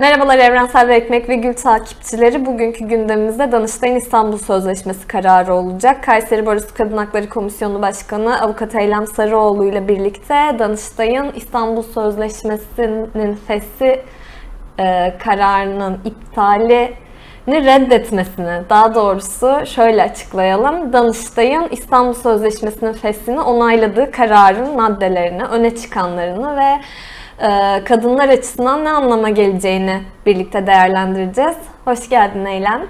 Merhabalar Evrensel ve Ekmek ve Gül takipçileri. Bugünkü gündemimizde Danıştay'ın İstanbul Sözleşmesi kararı olacak. Kayseri Barosu Kadın Hakları Komisyonu Başkanı Avukat Eylem Sarıoğlu ile birlikte Danıştay'ın İstanbul Sözleşmesi'nin fesi e, kararının iptali reddetmesini, daha doğrusu şöyle açıklayalım. Danıştay'ın İstanbul Sözleşmesi'nin fesini onayladığı kararın maddelerini, öne çıkanlarını ve kadınlar açısından ne anlama geleceğini birlikte değerlendireceğiz. Hoş geldin Eylem.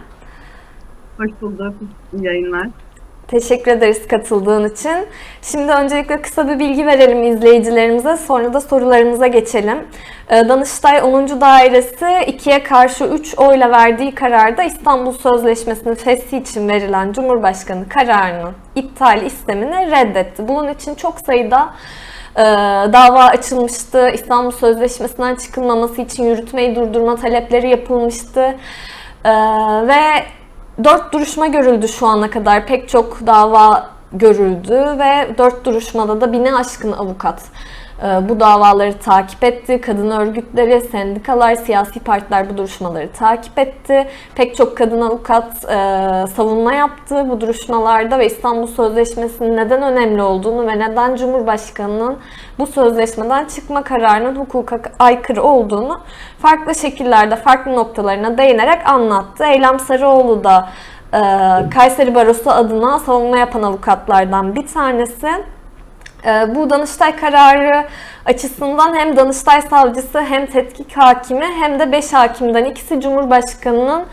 Hoş bulduk. İyi yayınlar. Teşekkür ederiz katıldığın için. Şimdi öncelikle kısa bir bilgi verelim izleyicilerimize, sonra da sorularımıza geçelim. Ee, Danıştay 10. Dairesi 2'ye karşı 3 oyla verdiği kararda İstanbul Sözleşmesi'nin feshi için verilen Cumhurbaşkanı kararının iptal istemini reddetti. Bunun için çok sayıda e, dava açılmıştı. İstanbul Sözleşmesi'nden çıkılmaması için yürütmeyi durdurma talepleri yapılmıştı. E, ve Dört duruşma görüldü şu ana kadar. Pek çok dava görüldü ve dört duruşmada da bine aşkın avukat bu davaları takip etti. Kadın örgütleri, sendikalar, siyasi partiler bu duruşmaları takip etti. Pek çok kadın avukat e, savunma yaptı bu duruşmalarda ve İstanbul Sözleşmesi'nin neden önemli olduğunu ve neden Cumhurbaşkanı'nın bu sözleşmeden çıkma kararının hukuka aykırı olduğunu farklı şekillerde, farklı noktalarına değinerek anlattı. Eylem Sarıoğlu da e, Kayseri Barosu adına savunma yapan avukatlardan bir tanesi. Ee, Bu Danıştay kararı açısından hem Danıştay savcısı hem tetkik hakimi hem de 5 hakimden ikisi Cumhurbaşkanı'nın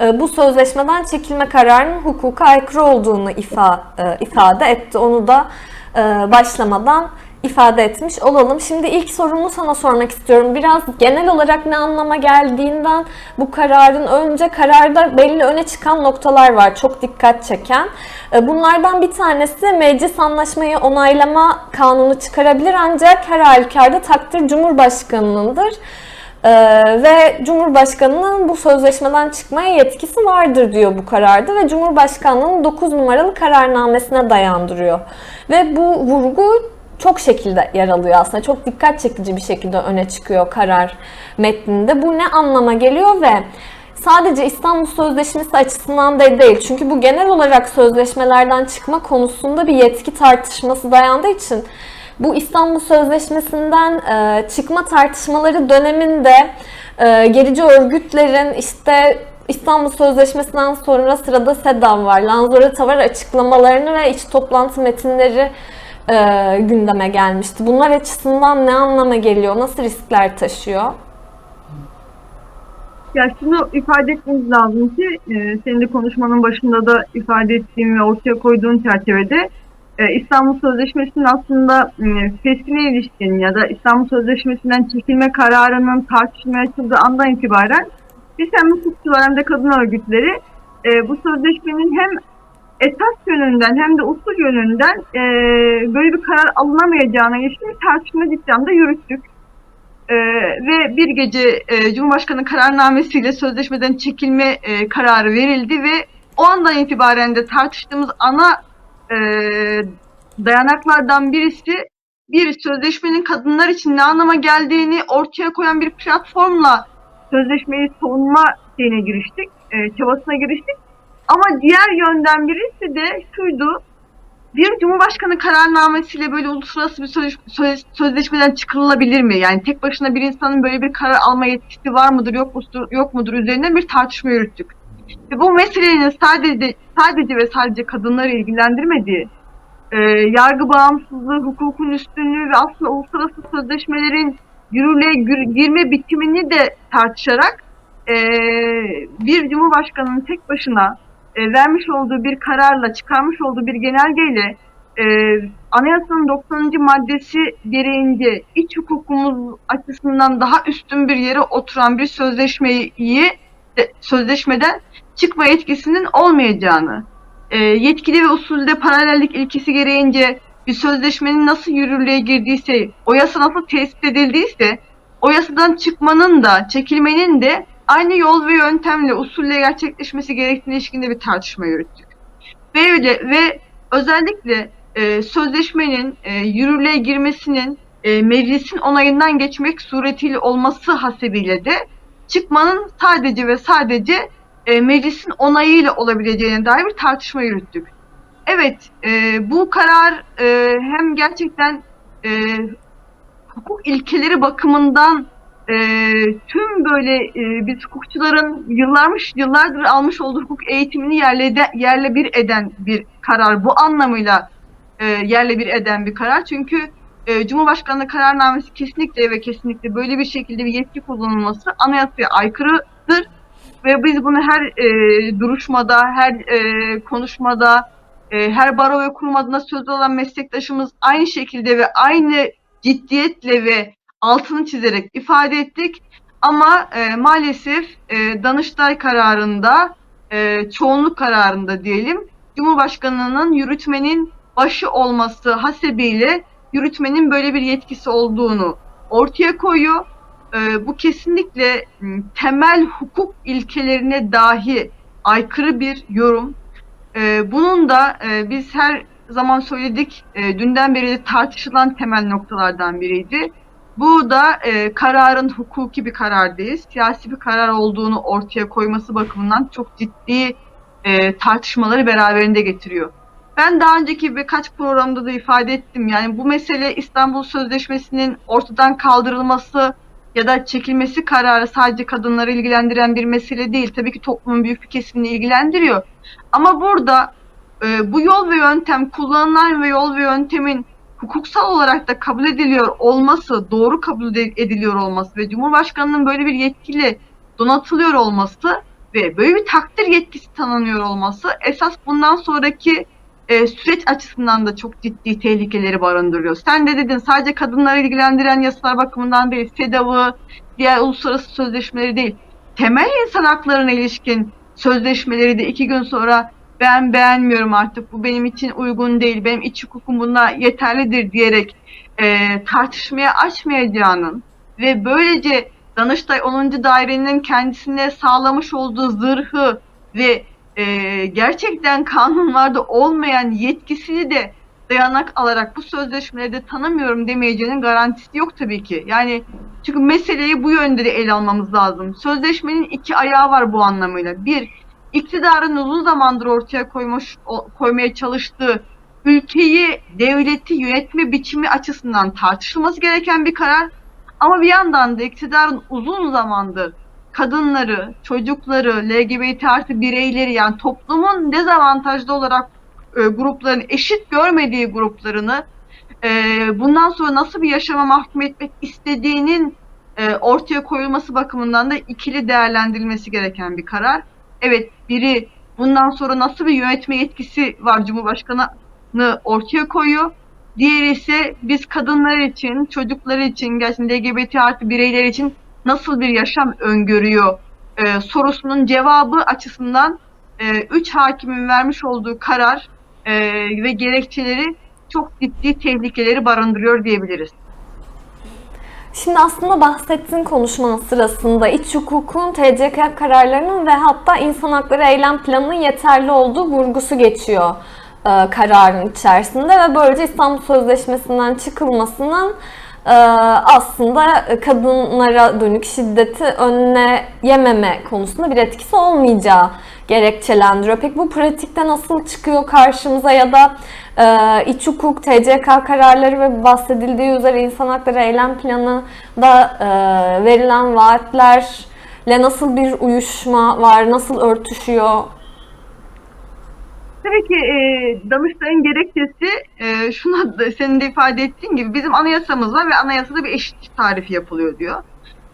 e, bu sözleşmeden çekilme kararının hukuka aykırı olduğunu ifa, e, ifade etti. Onu da e, başlamadan ifade etmiş olalım. Şimdi ilk sorumu sana sormak istiyorum. Biraz genel olarak ne anlama geldiğinden bu kararın önce kararda belli öne çıkan noktalar var. Çok dikkat çeken. E, Bunlardan bir tanesi meclis anlaşmayı onaylama kanunu çıkarabilir ancak her halükarda takdir Cumhurbaşkanı'nındır. Ee, ve Cumhurbaşkanı'nın bu sözleşmeden çıkmaya yetkisi vardır diyor bu kararda ve Cumhurbaşkanlığı'nın 9 numaralı kararnamesine dayandırıyor. Ve bu vurgu çok şekilde yer alıyor aslında. Çok dikkat çekici bir şekilde öne çıkıyor karar metninde. Bu ne anlama geliyor ve sadece İstanbul Sözleşmesi açısından da değil. Çünkü bu genel olarak sözleşmelerden çıkma konusunda bir yetki tartışması dayandığı için bu İstanbul Sözleşmesi'nden e, çıkma tartışmaları döneminde e, gerici örgütlerin işte İstanbul Sözleşmesi'nden sonra sırada SEDAV var. Lanzarote var açıklamalarını ve iç toplantı metinleri e, gündeme gelmişti. Bunlar açısından ne anlama geliyor? Nasıl riskler taşıyor? Ya şunu ifade etmemiz lazım ki e, senin de konuşmanın başında da ifade ettiğin ve ortaya koyduğun çerçevede e, İstanbul Sözleşmesi'nin aslında e, feshine ilişkin ya da İstanbul Sözleşmesi'nden çekilme kararının tartışmaya açıldığı andan itibaren biz hem hukukçular hem de kadın örgütleri e, bu sözleşmenin hem esas yönünden hem de usul yönünden e, böyle bir karar alınamayacağına ilişkin tartışma anlamda yürüttük. Ee, ve bir gece e, Cumhurbaşkanı kararnamesiyle sözleşmeden çekilme e, kararı verildi ve o andan itibaren de tartıştığımız ana e, dayanaklardan birisi bir sözleşmenin kadınlar için ne anlama geldiğini ortaya koyan bir platformla sözleşmeyi savunma şeyine giriştik, e, çabasına giriştik. Ama diğer yönden birisi de şuydu, bir Cumhurbaşkanı kararnamesiyle böyle uluslararası bir söz, söz- sözleşmeden çıkılabilir mi? Yani tek başına bir insanın böyle bir karar alma yetkisi var mıdır yok mudur, yok mudur üzerine bir tartışma yürüttük. Ve bu meselenin sadece sadece ve sadece kadınları ilgilendirmediği, e, yargı bağımsızlığı, hukukun üstünlüğü ve aslında uluslararası sözleşmelerin yürürlüğe gir- girme bitimini de tartışarak e, bir Cumhurbaşkanının tek başına e, vermiş olduğu bir kararla, çıkarmış olduğu bir genelgeyle e, anayasanın 90. maddesi gereğince iç hukukumuz açısından daha üstün bir yere oturan bir sözleşmeyi de- sözleşmeden çıkma yetkisinin olmayacağını, e, yetkili ve usulde paralellik ilkesi gereğince bir sözleşmenin nasıl yürürlüğe girdiyse, o yasa nasıl tespit edildiyse, o yasadan çıkmanın da, çekilmenin de aynı yol ve yöntemle, usulle gerçekleşmesi gerektiğine ilişkinde bir tartışma yürüttük. Ve öyle ve özellikle e, sözleşmenin e, yürürlüğe girmesinin e, meclisin onayından geçmek suretiyle olması hasebiyle de çıkmanın sadece ve sadece e, meclisin onayıyla olabileceğine dair bir tartışma yürüttük. Evet, e, bu karar e, hem gerçekten e, hukuk ilkeleri bakımından e, tüm böyle e, biz hukukçuların yıllarmış yıllardır almış olduğu hukuk eğitimini yerle, yerle bir eden bir karar. Bu anlamıyla e, yerle bir eden bir karar. Çünkü e, Cumhurbaşkanlığı kararnamesi kesinlikle ve kesinlikle böyle bir şekilde bir yetki kullanılması anayasaya aykırıdır. Ve biz bunu her e, duruşmada, her e, konuşmada, e, her baro ve kurum adına sözlü olan meslektaşımız aynı şekilde ve aynı ciddiyetle ve altını çizerek ifade ettik. Ama e, maalesef e, Danıştay kararında, e, çoğunluk kararında diyelim, Cumhurbaşkanının yürütmenin başı olması hasebiyle yürütmenin böyle bir yetkisi olduğunu ortaya koyuyor. E, bu kesinlikle m, temel hukuk ilkelerine dahi aykırı bir yorum. E, bunun da e, biz her zaman söyledik, e, dünden beri tartışılan temel noktalardan biriydi. Bu da e, kararın hukuki bir karar değil, siyasi bir karar olduğunu ortaya koyması bakımından çok ciddi e, tartışmaları beraberinde getiriyor. Ben daha önceki birkaç programda da ifade ettim. Yani bu mesele İstanbul Sözleşmesi'nin ortadan kaldırılması ya da çekilmesi kararı sadece kadınları ilgilendiren bir mesele değil. Tabii ki toplumun büyük bir kesimini ilgilendiriyor. Ama burada e, bu yol ve yöntem kullanılan ve yol ve yöntemin hukuksal olarak da kabul ediliyor olması, doğru kabul ediliyor olması ve Cumhurbaşkanının böyle bir yetkiyle donatılıyor olması ve böyle bir takdir yetkisi tanınıyor olması esas bundan sonraki e, süreç açısından da çok ciddi tehlikeleri barındırıyor. Sen de dedin sadece kadınları ilgilendiren yasalar bakımından değil, SEDAV'ı, diğer uluslararası sözleşmeleri değil, temel insan haklarına ilişkin sözleşmeleri de iki gün sonra ben beğenmiyorum artık bu benim için uygun değil, benim iç hukukum buna yeterlidir diyerek e, tartışmaya açmayacağının ve böylece Danıştay 10. dairenin kendisine sağlamış olduğu zırhı ve e, gerçekten kanunlarda olmayan yetkisini de dayanak alarak bu sözleşmeleri de tanımıyorum demeyeceğinin garantisi yok tabii ki. Yani çünkü meseleyi bu yönde de ele almamız lazım. Sözleşmenin iki ayağı var bu anlamıyla. Bir, iktidarın uzun zamandır ortaya koymuş koymaya çalıştığı ülkeyi, devleti yönetme biçimi açısından tartışılması gereken bir karar. Ama bir yandan da iktidarın uzun zamandır kadınları, çocukları, LGBT artı bireyleri yani toplumun dezavantajlı olarak e, grupların eşit görmediği gruplarını e, bundan sonra nasıl bir yaşama mahkum etmek istediğinin e, ortaya koyulması bakımından da ikili değerlendirilmesi gereken bir karar. Evet biri bundan sonra nasıl bir yönetme yetkisi var Cumhurbaşkanı'nı ortaya koyuyor. Diğeri ise biz kadınlar için, çocuklar için, gerçekten LGBT artı bireyler için nasıl bir yaşam öngörüyor e, sorusunun cevabı açısından e, üç hakimin vermiş olduğu karar e, ve gerekçeleri çok ciddi tehlikeleri barındırıyor diyebiliriz. Şimdi aslında bahsettiğin konuşmanın sırasında iç hukukun, TCK kararlarının ve hatta insan hakları eylem planının yeterli olduğu vurgusu geçiyor e, kararın içerisinde ve böylece İstanbul Sözleşmesi'nden çıkılmasının aslında kadınlara dönük şiddeti önüne yememe konusunda bir etkisi olmayacağı gerekçelendiriyor. Peki bu pratikte nasıl çıkıyor karşımıza ya da e, iç hukuk, TCK kararları ve bahsedildiği üzere insan hakları eylem planı da e, verilen vaatlerle nasıl bir uyuşma var, nasıl örtüşüyor? Tabii ki e, Danıştay'ın gerekçesi e, şuna da senin de ifade ettiğin gibi bizim anayasamız var ve anayasada bir eşit tarifi yapılıyor diyor.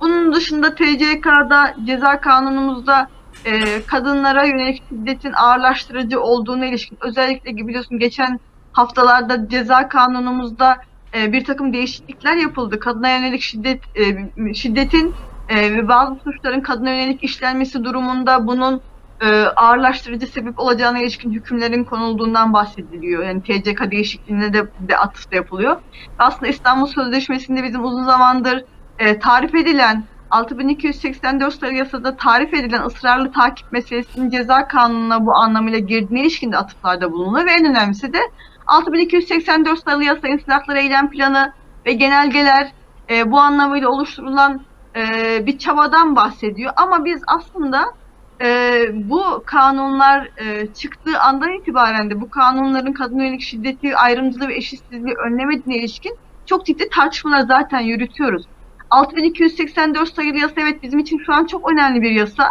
Bunun dışında TCK'da ceza kanunumuzda e, kadınlara yönelik şiddetin ağırlaştırıcı olduğuna ilişkin özellikle biliyorsun geçen haftalarda ceza kanunumuzda e, bir takım değişiklikler yapıldı. Kadına yönelik şiddet e, şiddetin e, ve bazı suçların kadına yönelik işlenmesi durumunda bunun e, ağırlaştırıcı sebep olacağına ilişkin hükümlerin konulduğundan bahsediliyor. Yani TCK değişikliğine de, de atıfta yapılıyor. Aslında İstanbul Sözleşmesi'nde bizim uzun zamandır e, tarif edilen 6284 sayılı yasada tarif edilen ısrarlı takip meselesinin ceza kanununa bu anlamıyla girdiğine ilişkin de atıflarda bulunuluyor ve en önemlisi de 6284 sayılı yasa insan hakları eylem planı ve genelgeler e, bu anlamıyla oluşturulan e, bir çabadan bahsediyor. Ama biz aslında e, bu kanunlar e, çıktığı andan itibaren de bu kanunların kadın yönelik şiddeti, ayrımcılığı ve eşitsizliği önlemediğine ilişkin çok ciddi tartışmalar zaten yürütüyoruz. 6284 sayılı yasa evet bizim için şu an çok önemli bir yasa.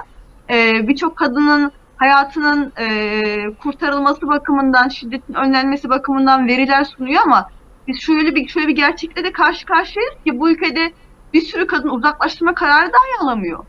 E, Birçok kadının hayatının e, kurtarılması bakımından, şiddetin önlenmesi bakımından veriler sunuyor ama biz şöyle bir şöyle bir gerçekle de karşı karşıyayız ki bu ülkede bir sürü kadın uzaklaştırma kararı dahi alamıyor.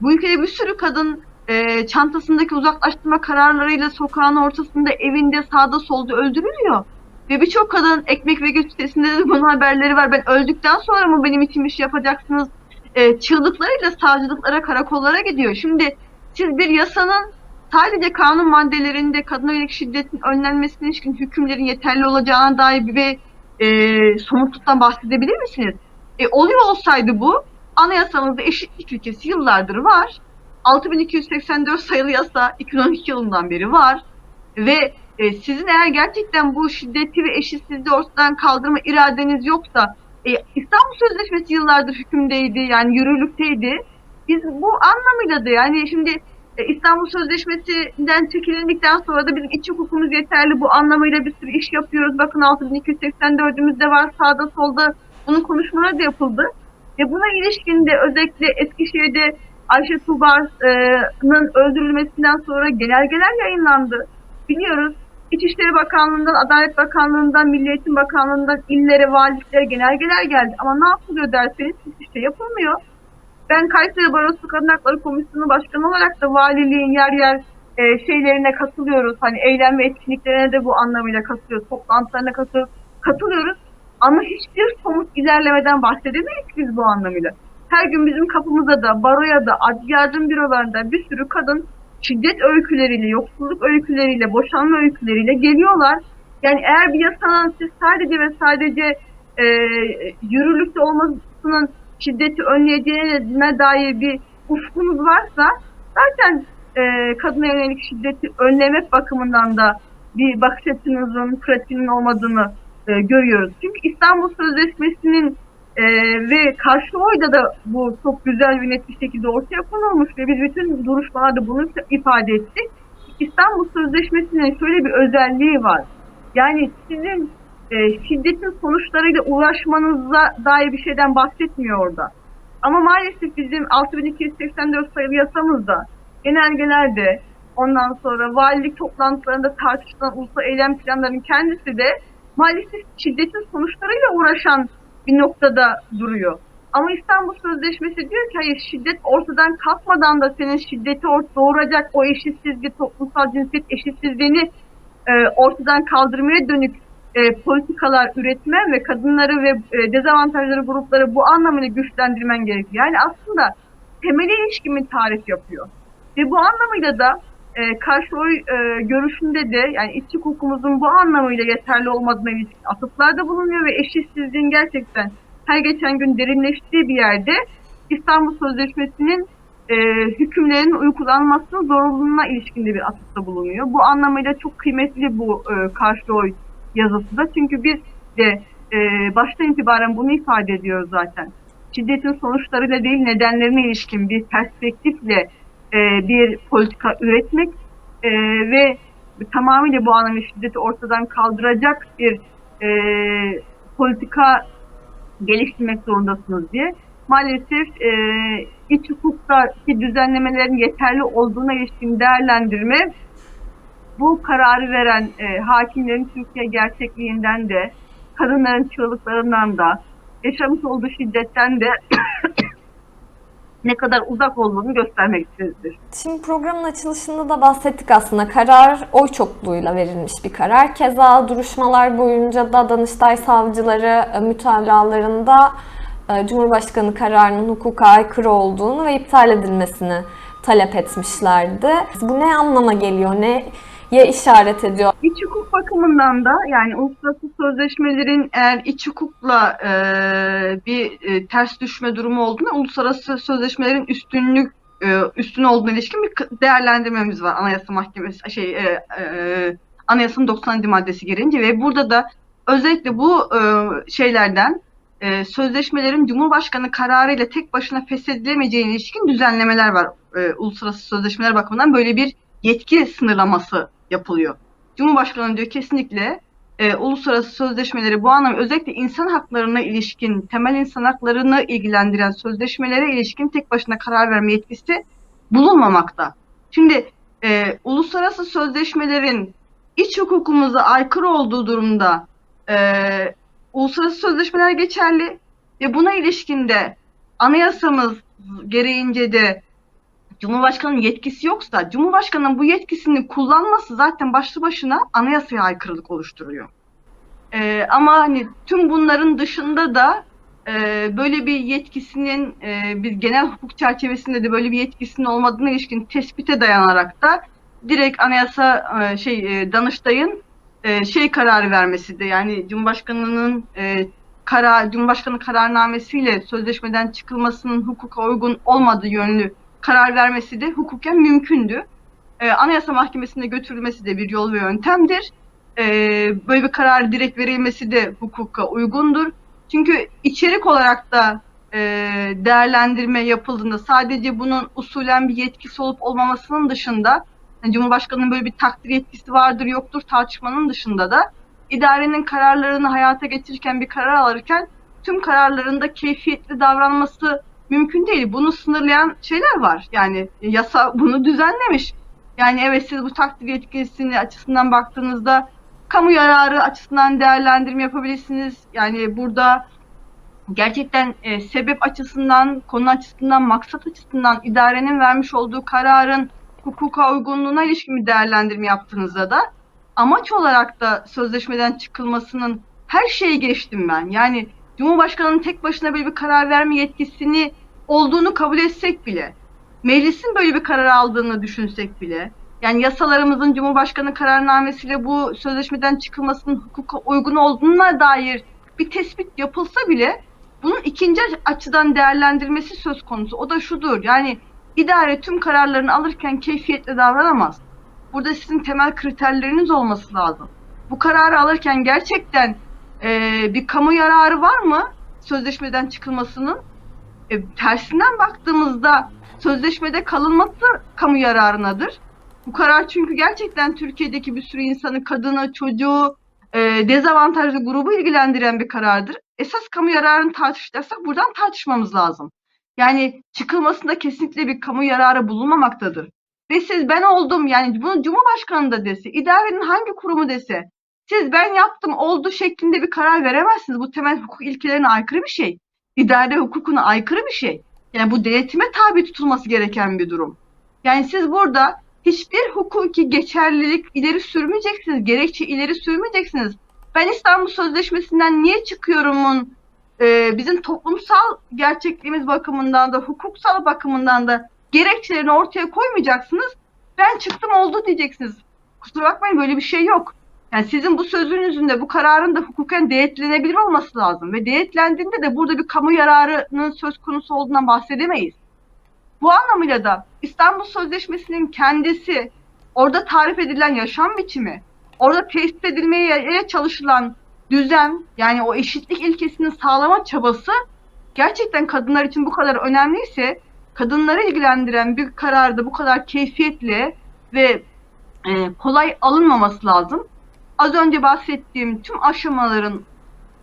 Bu ülkede bir sürü kadın e, çantasındaki uzaklaştırma kararlarıyla sokağın ortasında, evinde, sağda solda öldürülüyor. Ve birçok kadın ekmek ve güç sitesinde de bunun haberleri var. Ben öldükten sonra mı benim için bir şey yapacaksınız? E, çığlıklarıyla savcılıklara, karakollara gidiyor. Şimdi siz bir yasanın sadece kanun maddelerinde kadına yönelik şiddetin önlenmesine ilişkin hükümlerin yeterli olacağına dair bir e, somutluktan bahsedebilir misiniz? E, oluyor olsaydı bu anayasamızda eşitlik ilkesi yıllardır var. 6284 sayılı yasa 2012 yılından beri var. Ve e, sizin eğer gerçekten bu şiddeti ve eşitsizliği ortadan kaldırma iradeniz yoksa e, İstanbul Sözleşmesi yıllardır hükümdeydi yani yürürlükteydi. Biz bu anlamıyla da yani şimdi e, İstanbul Sözleşmesi'nden çekilindikten sonra da bizim iç hukukumuz yeterli bu anlamıyla bir sürü iş yapıyoruz. Bakın 6284'ümüzde var sağda solda bunun konuşmaları da yapıldı. Ve buna ilişkin de özellikle Eskişehir'de Ayşe Tuğba'nın öldürülmesinden sonra genelgeler yayınlandı. Biliyoruz İçişleri Bakanlığı'ndan, Adalet Bakanlığı'ndan, Milli Eğitim Bakanlığı'ndan illere, valiliklere genelgeler geldi. Ama ne yapılıyor derseniz hiçbir şey yapılmıyor. Ben Kayseri Barosu Kadın Hakları Komisyonu Başkanı olarak da valiliğin yer yer e, şeylerine katılıyoruz. Hani eylem ve etkinliklerine de bu anlamıyla katılıyoruz. Toplantılarına katılıyoruz. katılıyoruz. Ama hiçbir somut ilerlemeden bahsedemeyiz biz bu anlamıyla. Her gün bizim kapımıza da, baroya da, adli yardım bürolarında bir sürü kadın şiddet öyküleriyle, yoksulluk öyküleriyle, boşanma öyküleriyle geliyorlar. Yani eğer bir yasanın siz sadece ve sadece e, yürürlükte olmasının şiddeti önleyeceğine dair bir ufkunuz varsa zaten e, kadına yönelik şiddeti önlemek bakımından da bir bakış açınızın, pratiğinin olmadığını e, görüyoruz. Çünkü İstanbul Sözleşmesi'nin e, ve karşı oyda da bu çok güzel ve net bir şekilde ortaya konulmuş ve biz bütün duruşmalarda bunu ifade ettik. İstanbul Sözleşmesi'nin şöyle bir özelliği var. Yani sizin e, şiddetin sonuçlarıyla uğraşmanıza dair bir şeyden bahsetmiyor orada. Ama maalesef bizim 6284 sayılı yasamızda genelgelerde ondan sonra valilik toplantılarında tartışılan ulusal eylem planlarının kendisi de maalesef şiddetin sonuçlarıyla uğraşan bir noktada duruyor. Ama İstanbul Sözleşmesi diyor ki hayır şiddet ortadan kalkmadan da senin şiddeti doğuracak o eşitsizliği, toplumsal cinsiyet eşitsizliğini e, ortadan kaldırmaya dönük e, politikalar üretmen ve kadınları ve e, dezavantajları grupları bu anlamıyla güçlendirmen gerekiyor. Yani aslında temel ilişkimin tarif yapıyor. Ve bu anlamıyla da e, karşı oy e, görüşünde de yani iç hukukumuzun bu anlamıyla yeterli olmadığına ilişkin atıflarda bulunuyor ve eşitsizliğin gerçekten her geçen gün derinleştiği bir yerde İstanbul Sözleşmesi'nin e, hükümlerinin uygulanmasının zorunluluğuna ilişkin de bir atıfta bulunuyor. Bu anlamıyla çok kıymetli bu e, karşı oy yazısı da çünkü biz de e, baştan itibaren bunu ifade ediyoruz zaten. Şiddetin sonuçlarıyla değil nedenlerine ilişkin bir perspektifle e, bir politika üretmek e, ve tamamıyla bu anlamda şiddeti ortadan kaldıracak bir e, politika geliştirmek zorundasınız diye. Maalesef e, iç hukuktaki düzenlemelerin yeterli olduğuna ilişkin değerlendirme bu kararı veren e, hakimlerin Türkiye gerçekliğinden de kadınların çığlıklarından da yaşamış olduğu şiddetten de ne kadar uzak olduğunu göstermek istedir. Şimdi programın açılışında da bahsettik aslında. Karar oy çokluğuyla verilmiş bir karar. Keza duruşmalar boyunca da Danıştay savcıları e, mütalalarında e, Cumhurbaşkanı kararının hukuka aykırı olduğunu ve iptal edilmesini talep etmişlerdi. Bu ne anlama geliyor? Ne ye işaret ediyor. İç hukuk bakımından da yani uluslararası sözleşmelerin eğer iç hukukla e, bir e, ters düşme durumu olduğunda uluslararası sözleşmelerin üstünlük e, üstün olduğuna ilişkin bir değerlendirmemiz var Anayasa Mahkemesi şey e, e, Anayasanın 90. maddesi gereğince ve burada da özellikle bu e, şeylerden e, sözleşmelerin Cumhurbaşkanı kararı ile tek başına feshedilemeyeceğine ilişkin düzenlemeler var. E, uluslararası sözleşmeler bakımından böyle bir yetki sınırlaması yapılıyor. Cumhurbaşkanı diyor kesinlikle e, uluslararası sözleşmeleri bu anlamda özellikle insan haklarına ilişkin, temel insan haklarını ilgilendiren sözleşmelere ilişkin tek başına karar verme yetkisi bulunmamakta. Şimdi e, uluslararası sözleşmelerin iç hukukumuza aykırı olduğu durumda e, uluslararası sözleşmeler geçerli ve buna ilişkin de anayasamız gereğince de Cumhurbaşkanı'nın yetkisi yoksa Cumhurbaşkanı'nın bu yetkisini kullanması zaten başlı başına anayasaya aykırılık oluşturuyor. Ee, ama hani tüm bunların dışında da e, böyle bir yetkisinin e, bir genel hukuk çerçevesinde de böyle bir yetkisinin olmadığına ilişkin tespite dayanarak da direkt anayasa e, şey e, Danıştay'ın e, şey kararı vermesi de yani Cumhurbaşkanı'nın e, karar Cumhurbaşkanı kararnamesiyle sözleşmeden çıkılmasının hukuka uygun olmadığı yönlü karar vermesi de hukuken mümkündü. Ee, Anayasa Mahkemesi'ne götürülmesi de bir yol ve yöntemdir. Ee, böyle bir karar direkt verilmesi de hukuka uygundur. Çünkü içerik olarak da e, değerlendirme yapıldığında sadece bunun usulen bir yetkisi olup olmamasının dışında yani Cumhurbaşkanı'nın böyle bir takdir yetkisi vardır yoktur tartışmanın dışında da idarenin kararlarını hayata geçirirken bir karar alırken tüm kararlarında keyfiyetli davranması mümkün değil. Bunu sınırlayan şeyler var. Yani yasa bunu düzenlemiş. Yani evet siz bu takdir yetkisini açısından baktığınızda kamu yararı açısından değerlendirme yapabilirsiniz. Yani burada gerçekten e, sebep açısından, konu açısından, maksat açısından idarenin vermiş olduğu kararın hukuka uygunluğuna ilişkin bir değerlendirme yaptığınızda da amaç olarak da sözleşmeden çıkılmasının her şeyi geçtim ben. Yani Cumhurbaşkanı'nın tek başına böyle bir karar verme yetkisini olduğunu kabul etsek bile, meclisin böyle bir karar aldığını düşünsek bile, yani yasalarımızın Cumhurbaşkanı kararnamesiyle bu sözleşmeden çıkılmasının hukuka uygun olduğuna dair bir tespit yapılsa bile bunun ikinci açıdan değerlendirmesi söz konusu. O da şudur, yani idare tüm kararlarını alırken keyfiyetle davranamaz. Burada sizin temel kriterleriniz olması lazım. Bu kararı alırken gerçekten e, bir kamu yararı var mı sözleşmeden çıkılmasının? E, tersinden baktığımızda sözleşmede kalınması kamu yararınadır. Bu karar çünkü gerçekten Türkiye'deki bir sürü insanı, kadını, çocuğu, e, dezavantajlı grubu ilgilendiren bir karardır. Esas kamu yararını tartışacaksak buradan tartışmamız lazım. Yani çıkılmasında kesinlikle bir kamu yararı bulunmamaktadır. Ve siz ben oldum yani bunu Cumhurbaşkanı da dese, idarenin hangi kurumu dese, siz ben yaptım oldu şeklinde bir karar veremezsiniz. Bu temel hukuk ilkelerine aykırı bir şey. İdare hukukuna aykırı bir şey. Yani bu denetime tabi tutulması gereken bir durum. Yani siz burada hiçbir hukuki geçerlilik ileri sürmeyeceksiniz. Gerekçe ileri sürmeyeceksiniz. Ben İstanbul Sözleşmesi'nden niye çıkıyorumun e, bizim toplumsal gerçekliğimiz bakımından da hukuksal bakımından da gerekçelerini ortaya koymayacaksınız. Ben çıktım oldu diyeceksiniz. Kusura bakmayın böyle bir şey yok. Yani sizin bu sözünüzün de bu kararın da hukuken denetlenebilir olması lazım. Ve denetlendiğinde de burada bir kamu yararının söz konusu olduğundan bahsedemeyiz. Bu anlamıyla da İstanbul Sözleşmesi'nin kendisi, orada tarif edilen yaşam biçimi, orada tesis edilmeye çalışılan düzen, yani o eşitlik ilkesini sağlama çabası gerçekten kadınlar için bu kadar önemliyse, kadınları ilgilendiren bir kararda bu kadar keyfiyetli ve e, kolay alınmaması lazım az önce bahsettiğim tüm aşamaların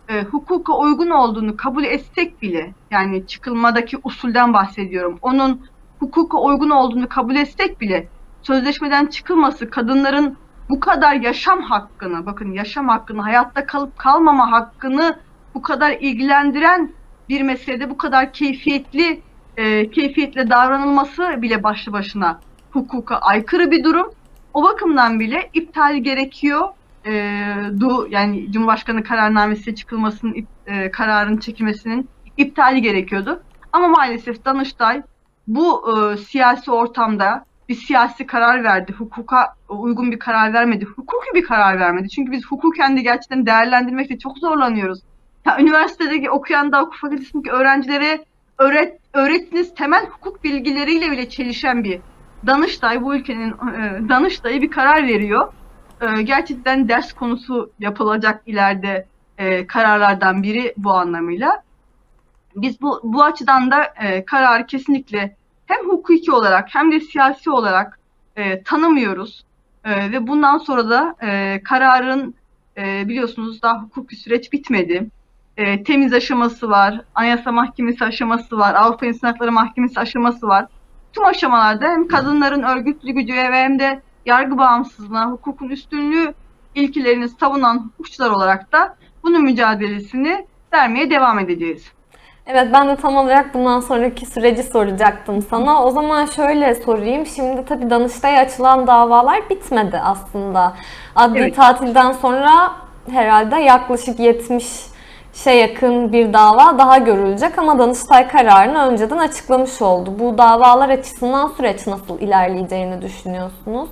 e, hukuka uygun olduğunu kabul etsek bile yani çıkılmadaki usulden bahsediyorum. Onun hukuka uygun olduğunu kabul etsek bile sözleşmeden çıkılması kadınların bu kadar yaşam hakkını, bakın yaşam hakkını, hayatta kalıp kalmama hakkını bu kadar ilgilendiren bir meselede bu kadar keyfiyetli, e, keyfiyetle davranılması bile başlı başına hukuka aykırı bir durum. O bakımdan bile iptal gerekiyor e, du yani Cumhurbaşkanı kararnamesi çıkılmasının e, kararın çekilmesinin iptali gerekiyordu. Ama maalesef Danıştay bu e, siyasi ortamda bir siyasi karar verdi. Hukuka uygun bir karar vermedi. Hukuki bir karar vermedi. Çünkü biz hukuken de gerçekten değerlendirmekte çok zorlanıyoruz. Ya, üniversitedeki okuyan da hukuk fakültesindeki öğrencilere öğret, öğretiniz temel hukuk bilgileriyle bile çelişen bir Danıştay bu ülkenin e, Danıştay'ı bir karar veriyor e, gerçekten ders konusu yapılacak ileride e, kararlardan biri bu anlamıyla. Biz bu, bu açıdan da e, kararı kesinlikle hem hukuki olarak hem de siyasi olarak e, tanımıyoruz. E, ve bundan sonra da e, kararın e, biliyorsunuz daha hukuki süreç bitmedi. E, temiz aşaması var, Anayasa Mahkemesi aşaması var, Avrupa İnsan Hakları Mahkemesi aşaması var. Tüm aşamalarda hem kadınların örgütlü gücüne ve hem de yargı bağımsızlığına, hukukun üstünlüğü ilkelerini savunan hukukçular olarak da bunun mücadelesini vermeye devam edeceğiz. Evet ben de tam olarak bundan sonraki süreci soracaktım sana. O zaman şöyle sorayım. Şimdi tabii Danıştay'a açılan davalar bitmedi aslında. Adli Evet. tatilden sonra herhalde yaklaşık 70 şey yakın bir dava daha görülecek ama Danıştay kararını önceden açıklamış oldu. Bu davalar açısından süreç nasıl ilerleyeceğini düşünüyorsunuz?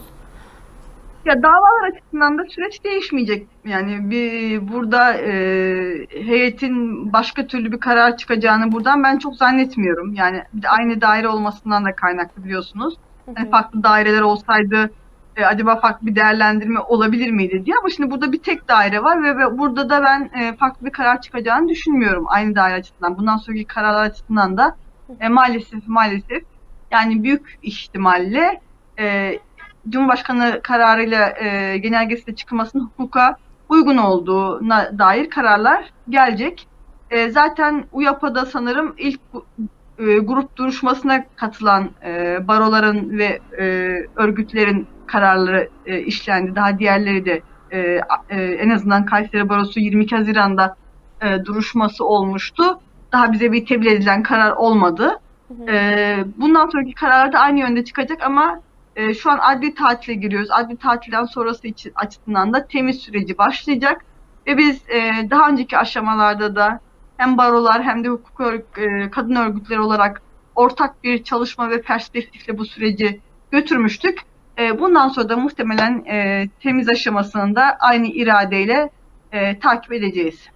Ya davalar açısından da süreç değişmeyecek. Yani bir burada e, heyetin başka türlü bir karar çıkacağını buradan ben çok zannetmiyorum. Yani bir de aynı daire olmasından da kaynaklı biliyorsunuz. Yani farklı daireler olsaydı e, acaba farklı bir değerlendirme olabilir miydi diye ama şimdi burada bir tek daire var ve, ve burada da ben e, farklı bir karar çıkacağını düşünmüyorum aynı daire açısından. Bundan sonraki kararlar açısından da e, maalesef maalesef yani büyük ihtimalle e, Cumhurbaşkanı kararıyla e, genelgesiyle çıkılmasının hukuka uygun olduğuna dair kararlar gelecek. E, zaten UYAP'da sanırım ilk e, grup duruşmasına katılan e, baroların ve e, örgütlerin kararları e, işlendi. Daha diğerleri de e, e, en azından Kayseri Barosu 22 Haziran'da e, duruşması olmuştu. Daha bize bir tebliğ edilen karar olmadı. E, bundan sonraki kararlar da aynı yönde çıkacak ama e, şu an adli tatile giriyoruz. Adli tatilden sonrası için açısından da temiz süreci başlayacak. Ve biz e, daha önceki aşamalarda da hem barolar hem de hukuk ör- e, kadın örgütleri olarak ortak bir çalışma ve perspektifle bu süreci götürmüştük. E, bundan sonra da muhtemelen e, temiz aşamasını da aynı iradeyle e, takip edeceğiz.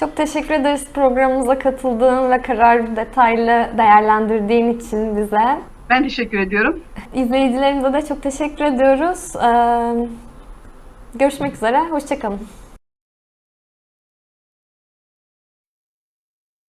Çok teşekkür ederiz programımıza katıldığın ve kararı detaylı değerlendirdiğin için bize. Ben teşekkür ediyorum. İzleyicilerimize de çok teşekkür ediyoruz. Ee, görüşmek üzere, hoşçakalın.